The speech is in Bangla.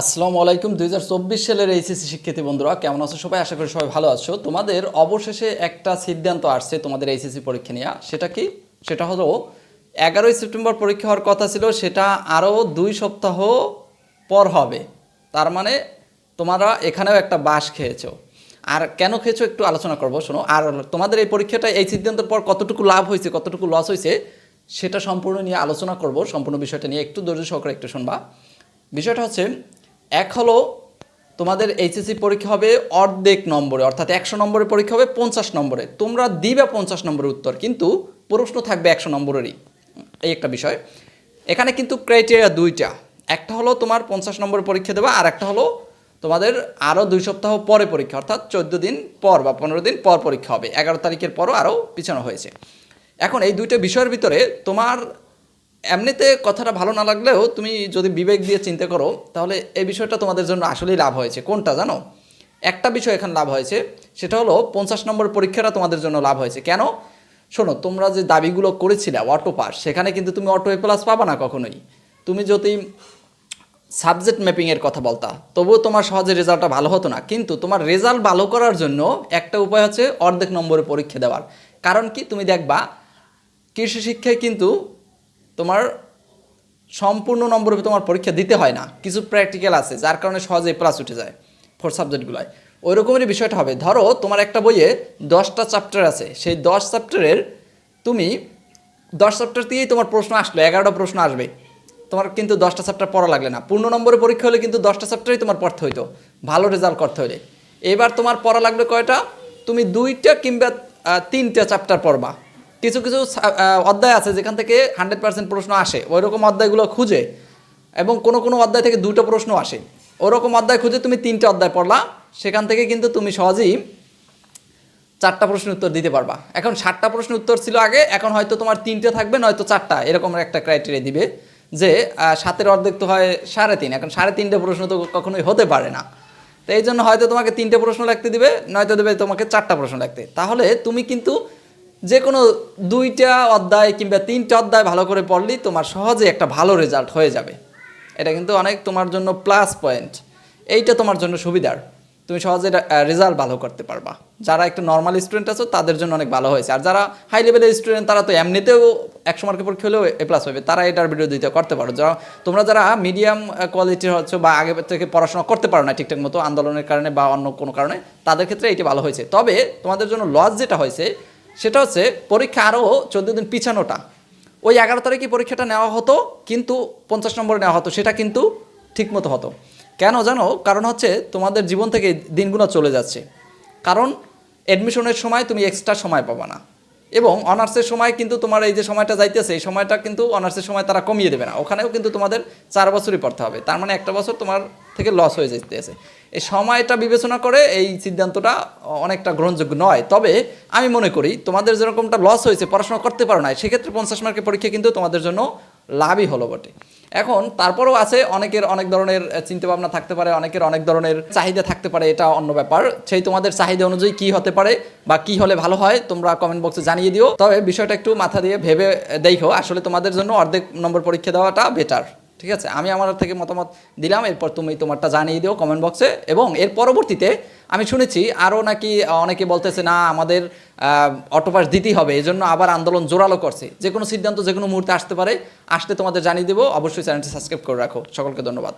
আসসালামু আলাইকুম। দুই হাজার চব্বিশ সালের এইচএসসি শিক্ষার্থী বন্ধুরা, কেমন আছো সবাই? আশা করি সবাই ভালো আছো। তোমাদের অবশেষে একটা সিদ্ধান্ত আসছে তোমাদের এইচএসসি পরীক্ষা নিয়ে। সেটা কি? সেটা হলো, এগারোই সেপ্টেম্বর পরীক্ষা হওয়ার কথা ছিল, সেটা আরও দুই সপ্তাহ পর হবে। তার মানে তোমরা এখানেও একটা বাস খেয়েছো। আর কেন খেয়েছো একটু আলোচনা করব, শোনো। আর তোমাদের এই পরীক্ষাটা, এই সিদ্ধান্তের পর কতটুকু লাভ হয়েছে, কতটুকু লস হয়েছে, সেটা সম্পূর্ণ নিয়ে আলোচনা করব। সম্পূর্ণ বিষয়টা নিয়ে একটু ধৈর্য সহকারে একটু শুনবা। বিষয়টা হচ্ছে এক হলো তোমাদের এইচএসসি পরীক্ষা হবে অর্ধেক নম্বরে, অর্থাৎ একশো নম্বরের পরীক্ষা হবে পঞ্চাশ নম্বরে। তোমরা দিবে পঞ্চাশ নম্বরের উত্তর, কিন্তু প্রশ্ন থাকবে একশো নম্বরেরই। এই একটা বিষয়। এখানে কিন্তু ক্রাইটেরিয়া দুইটা। একটা হলো তোমার পঞ্চাশ নম্বরের পরীক্ষা দেবা, আর একটা হলো তোমাদের আরও দুই সপ্তাহ পরে পরীক্ষা, অর্থাৎ চোদ্দ দিন পর বা পনেরো দিন পর পরীক্ষা হবে। এগারো তারিখের পরও আরও পিছানো হয়েছে। এখন এই দুইটা বিষয়ের ভিতরে তোমার এমনিতে কথাটা ভালো না লাগলেও তুমি যদি বিবেক দিয়ে চিন্তা করো, তাহলে এই বিষয়টা তোমাদের জন্য আসলেই লাভ হয়েছে। কোনটা জানো? একটা বিষয় এখানে লাভ হয়েছে, সেটা হলো পঞ্চাশ নম্বর পরীক্ষাটা তোমাদের জন্য লাভ হয়েছে। কেন? শোনো, তোমরা যে দাবিগুলো করেছিলে অটো পাস সেখানে কিন্তু তুমি অটো এ প্লাস পাবা না কখনোই। তুমি যদি সাবজেক্ট ম্যাপিংয়ের কথা বলতা, তবুও তোমার সহজে রেজাল্টটা ভালো হতো না। কিন্তু তোমার রেজাল্ট ভালো করার জন্য একটা উপায় হচ্ছে অর্ধেক নম্বরে পরীক্ষা দেওয়ার। কারণ কি? তুমি দেখবা, কৃষি শিক্ষায় কিন্তু তোমার সম্পূর্ণ নম্বরে তোমার পরীক্ষা দিতে হয় না। কিছু প্র্যাকটিক্যাল আছে, যার কারণে সহজে প্লাস উঠে যায় ফোর সাবজেক্টগুলোয় ওই রকমেরই বিষয়টা হবে, ধরো তোমার একটা বইয়ে দশটা চ্যাপ্টার আছে, সেই দশ চ্যাপ্টারের তুমি দশ চ্যাপ্টার দিয়েই তোমার প্রশ্ন আসলো, এগারোটা প্রশ্ন আসবে। তোমার কিন্তু দশটা চ্যাপ্টার পড়া লাগলে না। পূর্ণ নম্বরে পরীক্ষা হলে কিন্তু দশটা চ্যাপ্টারই তোমার পড়তে হইতো, ভালো রেজাল্ট করতে হলে এবার তোমার পড়া লাগল কয়টা? তুমি দুইটা কিংবা তিনটা চ্যাপ্টার পড়বা। কিছু কিছু অধ্যায় আছে যেখান থেকে হান্ড্রেড পার্সেন্ট প্রশ্ন আসে। ওই রকম অধ্যায়গুলো খুঁজে এবং কোনো কোনো অধ্যায় থেকে দুটো প্রশ্ন আসে। ওরকম অধ্যায় খুঁজে তুমি তিনটে অধ্যায় পড়লা, সেখান থেকে কিন্তু তুমি সহজেই চারটা প্রশ্নের উত্তর দিতে পারবা। এখন ষাটটা প্রশ্নের উত্তর ছিল আগে, এখন হয়তো তোমার তিনটে থাকবে, নয়তো চারটা এরকম একটা ক্রাইটেরিয়া দিবে যে সাতের অর্ধেক তো হয় সাড়ে তিন, এখন সাড়ে তিনটে প্রশ্ন তো কখনোই হতে পারে না। তো এই জন্য হয়তো তোমাকে তিনটে প্রশ্ন লিখতে দিবে, নয়তো দেবে তোমাকে চারটা প্রশ্ন লিখতে। তাহলে তুমি কিন্তু যে কোনো দুইটা অধ্যায় কিংবা তিনটা অধ্যায় ভালো করে পড়লেই তোমার সহজে একটা ভালো রেজাল্ট হয়ে যাবে। এটা কিন্তু অনেক তোমার জন্য প্লাস পয়েন্ট এইটা তোমার জন্য সুবিধার। তুমি সহজে রেজাল্ট ভালো করতে পারবা। যারা একটু নর্মাল স্টুডেন্ট আছো, তাদের জন্য অনেক ভালো হয়েছে। আর যারা হাই লেভেলের স্টুডেন্ট তারা তো এমনিতেও একশো মার্কের পরীক্ষা হলেও এ প্লাস হবে তারা এটার বিরোধিতা করতে পারো। যারা, তোমরা যারা মিডিয়াম কোয়ালিটির হচ্ছে বা আগে থেকে পড়াশোনা করতে পারো না ঠিকঠাক মতো আন্দোলনের কারণে বা অন্য কোনো কারণে, তাদের ক্ষেত্রে এটি ভালো হয়েছে। তবে তোমাদের জন্য লস যেটা হয়েছে সেটা হচ্ছে পরীক্ষা আরও চোদ্দ দিন পিছানোটা। ওই এগারো তারিখে পরীক্ষাটা নেওয়া হতো, কিন্তু পঞ্চাশ নম্বরে নেওয়া হতো, সেটা কিন্তু ঠিকমতো হতো। কেন জানো? কারণ হচ্ছে তোমাদের জীবন থেকে দিনগুলো চলে যাচ্ছে। কারণ অ্যাডমিশনের সময় তুমি এক্সট্রা সময় পাবা না। এবং অনার্সের সময় কিন্তু তোমার এই যে সময়টা যাইতেছে, এই সময়টা কিন্তু অনার্সের সময় তারা কমিয়ে দেবে না। ওখানেও কিন্তু তোমাদের চার বছরই পড়তে হবে। তার মানে একটা বছর তোমার থেকে লস হয়ে যেতেছে এই সময়টা বিবেচনা করে এই সিদ্ধান্তটা অনেকটা গ্রহণযোগ্য নয়। তবে আমি মনে করি তোমাদের যেরকমটা লস হয়েছে, পড়াশোনা করতে পারো না সেক্ষেত্রে পঞ্চাশ মার্কের পরীক্ষা কিন্তু তোমাদের জন্য লাভই হলো বটে। এখন তারপরেও আছে অনেকের অনেক ধরনের চিন্তাভাবনা থাকতে পারে, অনেকের অনেক ধরনের চাহিদা থাকতে পারে, এটা অন্য ব্যাপার। সেই তোমাদের চাহিদা অনুযায়ী কি হতে পারে বা কি হলে ভালো হয়, তোমরা কমেন্ট বক্সে জানিয়ে দিও। তবে বিষয়টা একটু মাথা দিয়ে ভেবে দেখো, আসলে তোমাদের জন্য অর্ধেক নম্বর পরীক্ষা দেওয়াটা বেটার ঠিক আছে? আমি আমার থেকে মতামত দিলাম, এরপর তুমি তোমারটা জানিয়ে দিও কমেন্ট বক্সে এবং এর পরবর্তীতে আমি শুনেছি আরও নাকি অনেকে বলতেছে, না, আমাদের অটোপাস দিতেই হবে। এই জন্য আবার আন্দোলন জোরালো করছে। যে কোনো সিদ্ধান্ত, যে কোনো মুহূর্তে আসতে পারে। আসতে তোমাদের জানিয়ে দেবো। অবশ্যই চ্যানেলটি সাবস্ক্রাইব করে রাখো। সকলকে ধন্যবাদ।